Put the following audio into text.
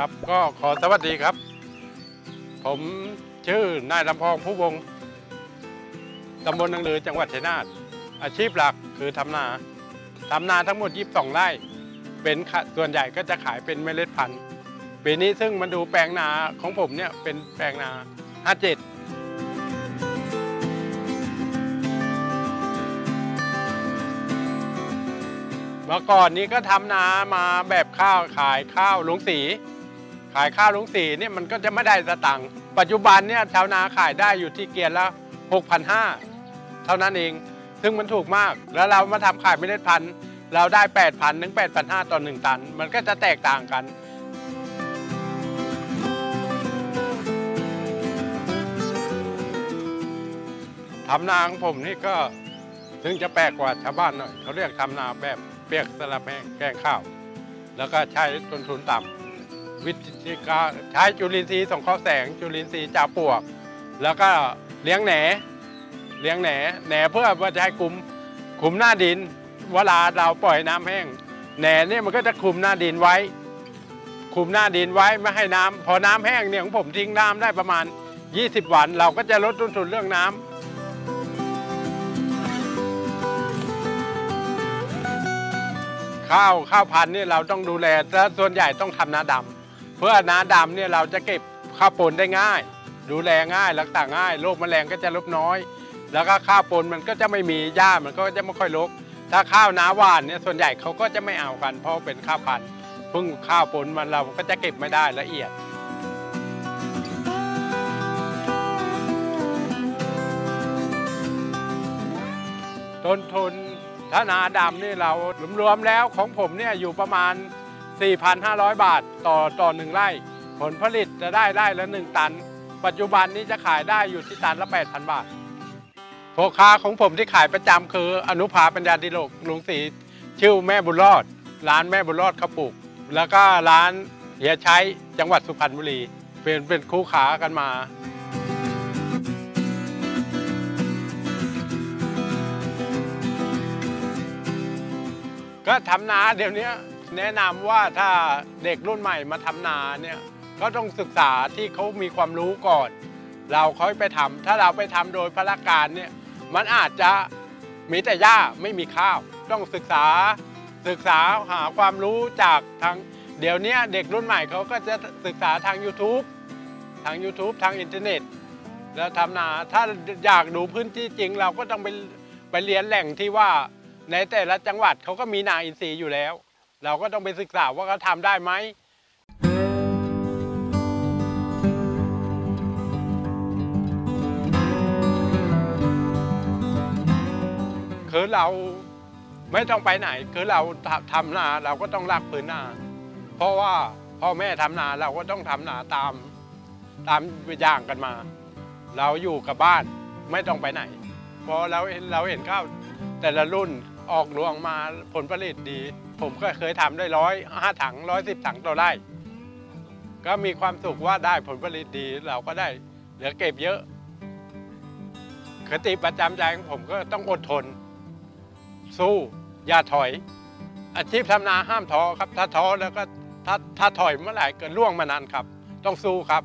ครับก็ขอสวัสดีครับ ผมชื่อนายลำพองผู้วงตำบลนางเลือจังหวัดชัยนาทอาชีพหลักคือทำนาทำนาทั้งหมด 22 ไร่ เป็นส่วนใหญ่ก็จะขายเป็นเมล็ดพันธุ์ปีนี้ซึ่งมาดูแปลงนาของผมเนี่ยเป็นแปลงนา 57เมื่อก่อนนี้ก็ทำนามาแบบข้าวขายข้าวลงสี ขายข้าวลุงสีเนี่ยมันก็จะไม่ได้สตังค์ปัจจุบันเนี่ยชาวนาขายได้อยู่ที่เกียร์ละ6,500 เท่านั้นเอง ซึ่งมันถูกมาก แล้วเรามาทำขายเมล็ดพันธุ์เราได้ 8,000ถึง8,500ต่อ1ตัน มันก็จะแตกต่างกันทำนาของผมนี่ก็ถึงจะแปลกกว่าชาวบ้านหน่อย เขาเรียกทำนาแบบเปียกสลับแห้งแกงข้าว แล้วก็ใช้ต้นทุนต่ำ วิธีการใช้จุลินทรีย์ส่องเข้าแสงจุลินทรีย์จ่าปลวก แล้วก็เลี้ยงแหนเลี้ยงแหนแหนเพื่อว่าจะให้คุมคุมหน้าดิน เวลาเราปล่อยน้ำแห้งแหนเนี่ยมันก็จะคุมหน้าดินไว้ คุมหน้าดินไว้ไม่ให้น้ำพอน้ำแห้งเนี่ยของผมทิ้งน้ำได้ประมาณ 20 วัน เราก็จะลดต้นทุนเรื่องน้ำข้าวข้าวพันธุ์นี่เราต้องดูแลและส่วนใหญ่ต้องทำนาดำ เพื่อน้าดำเนี่ยเราจะเก็บข้าวปนได้ง่าย ดูแลง่ายรักษาง่ายโรคแมลงก็จะลดน้อย แล้วก็ข้าวปนมันก็จะไม่มีหญ้ามันก็จะไม่ค่อยรกถ้าข้าวนาหวานเนี่ยส่วนใหญ่เขาก็จะไม่เอากัน เพราะเป็นข้าวพันธุ์พิ่งข้าวปนมันเราก็จะเก็บไม่ได้ละเอียดต้นทุนถ้านาดำนี่เรารวมๆแล้วของผมเนี่ยอยู่ประมาณ 4,500 บาทต่อต่อหนึ่งไร่ ผลผลิตจะได้ไร่ละ 1 ตัน ปัจจุบันนี้จะขายได้อยู่ที่ตันละ 8,000 บาทพ่อค้าของผมที่ขายประจำคืออนุภาปัญญาดิโลกลุงศรีชื่อแม่บุญรอด ร้านแม่บุญรอดข้าวปลูก แล้วก็ร้านเฮียชัยจังหวัดสุพรรณบุรี เป็นเป็นคู่ขากันมาก็ทำนาเดี๋ยวนี้ แนะนำว่าถ้าเด็กรุ่นใหม่มาทำนาเนี่ยก็ต้องศึกษาที่เขามีความรู้ก่อน เราค่อยไปทำถ้าเราไปทำโดยพละการเนี่ยมันอาจจะมีแต่หญ้าไม่มีข้าว ต้องศึกษาศึกษาหาความรู้จากทางเดี๋ยวนี้เด็กรุ่นใหม่เขาก็จะศึกษาทาง YouTube ทาง YouTube ทางอินเทอร์เน็ต แล้วทำนาถ้าอยากดูพื้นที่จริง เราก็ต้องไปไปเรียนแหล่งที่ว่าในแต่ละจังหวัดเขาก็มีนาอินทรีย์อยู่แล้ว เราก็ต้องไปศึกษาว่าเขาทำได้ไหมคือเราไม่ต้องไปไหน คือเราทำนาเราก็ต้องรักพื้นนาเพราะว่าพ่อแม่ทำนาเราก็ต้องทำนาตามตามอย่างกันมา เราอยู่กับบ้านไม่ต้องไปไหน เพราะเราเห็นเราเห็นข้าวแต่ละรุ่น ออกรวงมาผลผลิตดี ผมก็เคยทำได้ร้อยห้าถังร้อยสิบถังต่อไร่ก็มีความสุขว่าได้ผลผลิตดีเราก็ได้เหลือเก็บเยอะคติประจำใจของผมก็ต้องอดทน สู้อย่าถอย อาชีพทำนาห้ามท้อครับ ถ้าท้อแล้วก็ถ้าถ้าถอยเมื่อไหร่ก็ล่วงมานานครับ ต้องสู้ครับ